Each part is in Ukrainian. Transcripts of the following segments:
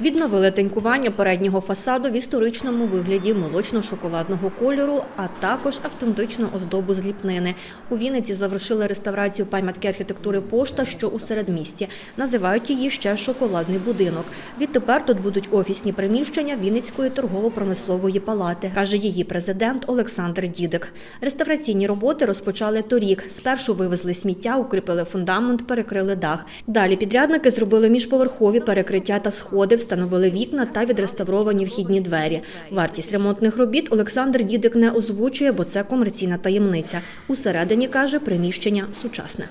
Відновили тинькування переднього фасаду в історичному вигляді молочно-шоколадного кольору, а також автентичну оздобу з ліпнини. У Вінниці завершили реставрацію пам'ятки архітектури пошта, що у середмісті. Називають її ще шоколадний будинок. Відтепер тут будуть офісні приміщення Вінницької торгово-промислової палати, каже її президент Олександр Дідик. Реставраційні роботи розпочали торік. Спершу вивезли сміття, укріпили фундамент, перекрили дах. Далі підрядники зробили міжповерхові перекриття та сходи, встановили вікна та відреставровані вхідні двері. Вартість ремонтних робіт Олександр Дідик не озвучує, бо це комерційна таємниця. Усередині каже, приміщення сучасне.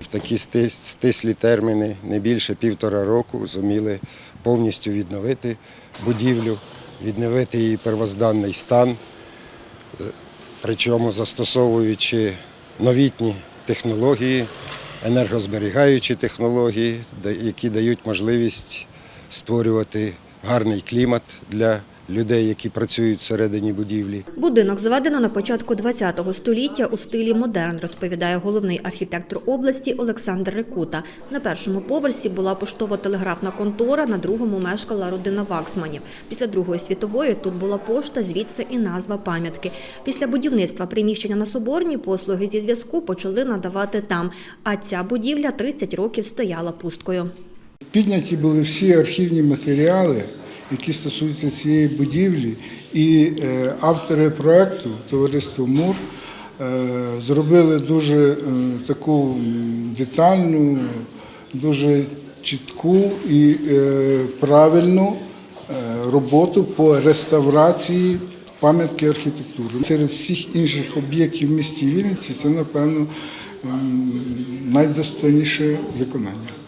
В такі стислі терміни, не більше півтора року, зуміли повністю відновити будівлю, відновити її первозданний стан, е, причому застосовуючи новітні технології, енергозберігаючі технології, які дають можливість створювати гарний клімат для людей, які працюють всередині будівлі. Будинок зведено на початку ХХ століття у стилі модерн, розповідає головний архітектор області Олександр Рекута. На першому поверсі була поштово-телеграфна контора, на другому мешкала родина Ваксманів. Після Другої світової тут була пошта, звідси і назва пам'ятки. Після будівництва приміщення на Соборній послуги зі зв'язку почали надавати там, а ця будівля 30 років стояла пусткою. Підняті були всі архівні матеріали, які стосуються цієї будівлі, і е, автори проекту, товариство МУР, е, зробили дуже е, таку детальну, дуже чітку і правильну роботу по реставрації пам'ятки архітектури. Серед всіх інших об'єктів в місті Вінниці це, напевно, найдостойніше виконання.